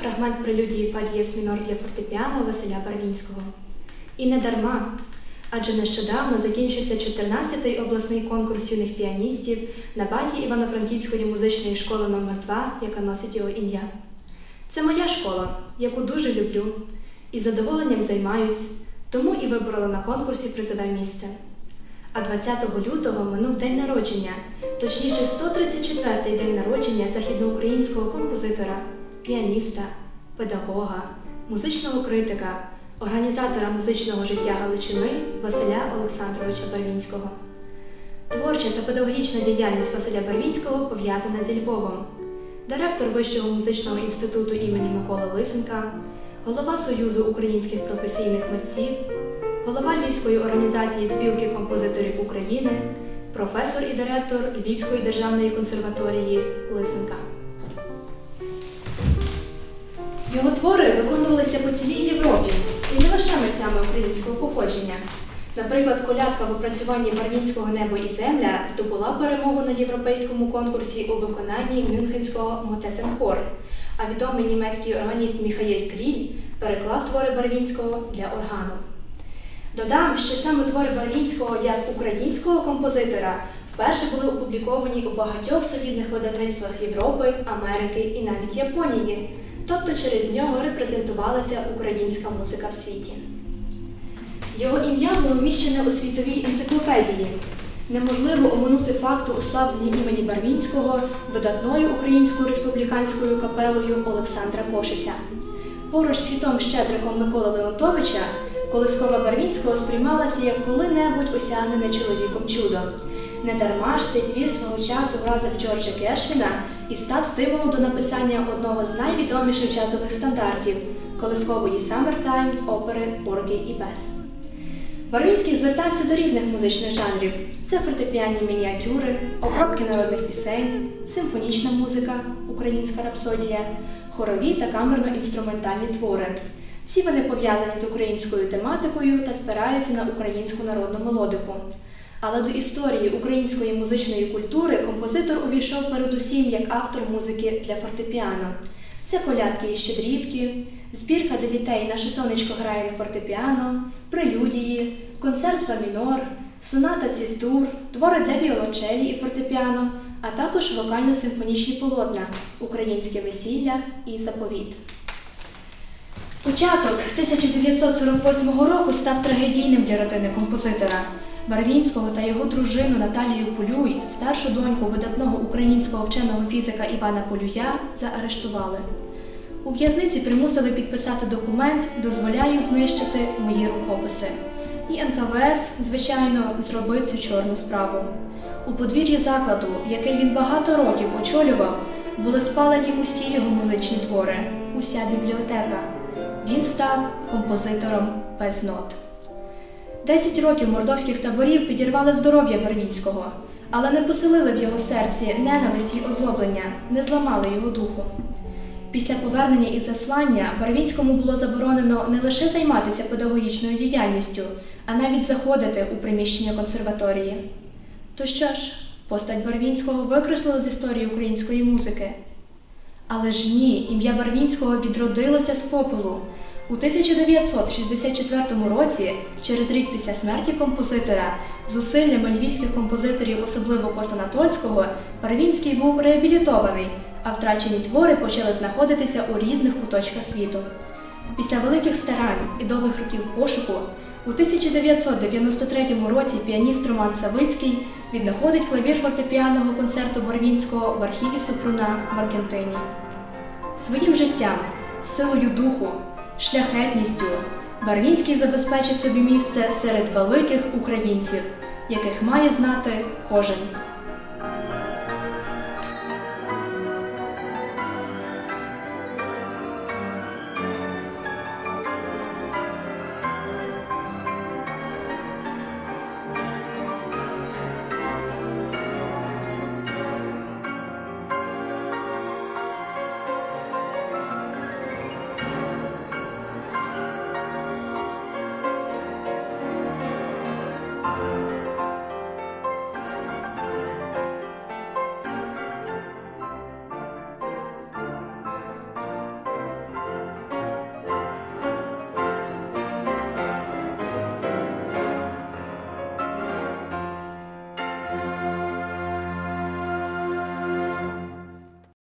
фрагмент прелюдії Фадієс мінор для фортепіано Василя Барвінського. І не дарма, адже нещодавно закінчився 14-й обласний конкурс юних піаністів на базі Івано-Франківської музичної школи номер 2 яка носить його ім'я. Це моя школа, яку дуже люблю, і задоволенням займаюсь, тому і виборола на конкурсі призове місце. А 20 лютого минув день народження, точніше 134-й день народження західноукраїнського композитора, піаніста, педагога, музичного критика, організатора музичного життя Галичини Василя Олександровича Барвінського. Творча та педагогічна діяльність Василя Барвінського пов'язана зі Львовом. Директор Вищого музичного інституту імені Миколи Лисенка, голова Союзу українських професійних митців, голова Львівської організації спілки композиторів України, професор і директор Львівської державної консерваторії Лисенка. Його твори виконувалися по цілій Європі і не лише митцями українського походження. Наприклад, колядка в опрацюванні Барвінського небо і земля здобула перемогу на європейському конкурсі у виконанні Мюнхенського Мотетенхор, а відомий німецький органіст Міхаєль Кріль переклав твори Барвінського для органу. Додам, що саме твори Барвінського як українського композитора вперше були опубліковані у багатьох солідних видавництвах Європи, Америки і навіть Японії, тобто через нього репрезентувалася українська музика в світі. Його ім'я було вміщене у світовій енциклопедії. Неможливо оминути факту уславлення імені Барвінського видатною українською республіканською капелою Олександра Кошиця. Поруч світом Щедриком Миколи Леонтовича колискова Барвінського сприймалася як коли-небудь осягнене чоловіком чудо. Недарма ж цей твір свого часу вразив Джорджа Гершвіна і став стимулом до написання одного з найвідоміших джазових стандартів колискової Summer Times опери Оргі і Бес. Барвінський звертався до різних музичних жанрів: це фортепіанні мініатюри, обробки народних пісень, симфонічна музика, українська рапсодія, хорові та камерно-інструментальні твори. Всі вони пов'язані з українською тематикою та спираються на українську народну мелодику. Але до історії української музичної культури композитор увійшов передусім як автор музики для фортепіано. Це колядки і щедрівки, збірка для дітей Наше сонечко грає на фортепіано, прелюдії, концерт фа мінор, соната цістур, твори для віолончелі і фортепіано, а також вокально-симфонічні полотна, українське весілля і заповіт. Початок 1948 року став трагедійним для родини композитора. Барвінського та його дружину Наталію Полюй, старшу доньку видатного українського вченого фізика Івана Полюя, заарештували. У в'язниці примусили підписати документ Дозволяю знищити мої рукописи. І НКВС, звичайно, зробив цю чорну справу. У подвір'ї закладу, який він багато років очолював, були спалені усі його музичні твори, уся бібліотека. Він став композитором без нот. Десять років мордовських таборів підірвали здоров'я Барвінського, але не поселили в його серці ненависті й озлоблення, не зламали його духу. Після повернення із заслання Барвінському було заборонено не лише займатися педагогічною діяльністю, а навіть заходити у приміщення консерваторії. То що ж, постать Барвінського викреслили з історії української музики. Але ж ні, ім'я Барвінського відродилося з попелу. У 1964 році, через рік після смерті композитора, зусиллями львівських композиторів, особливо Косанатольського, Барвінський був реабілітований, а втрачені твори почали знаходитися у різних куточках світу. Після великих старань і довгих років пошуку у 1993 році піаніст Роман Савицький віднаходить клавір фортепіанного концерту Барвінського в архіві Супруна в Аргентині. Своїм життям, силою духу, шляхетністю Барвінський забезпечив собі місце серед великих українців, яких має знати кожен.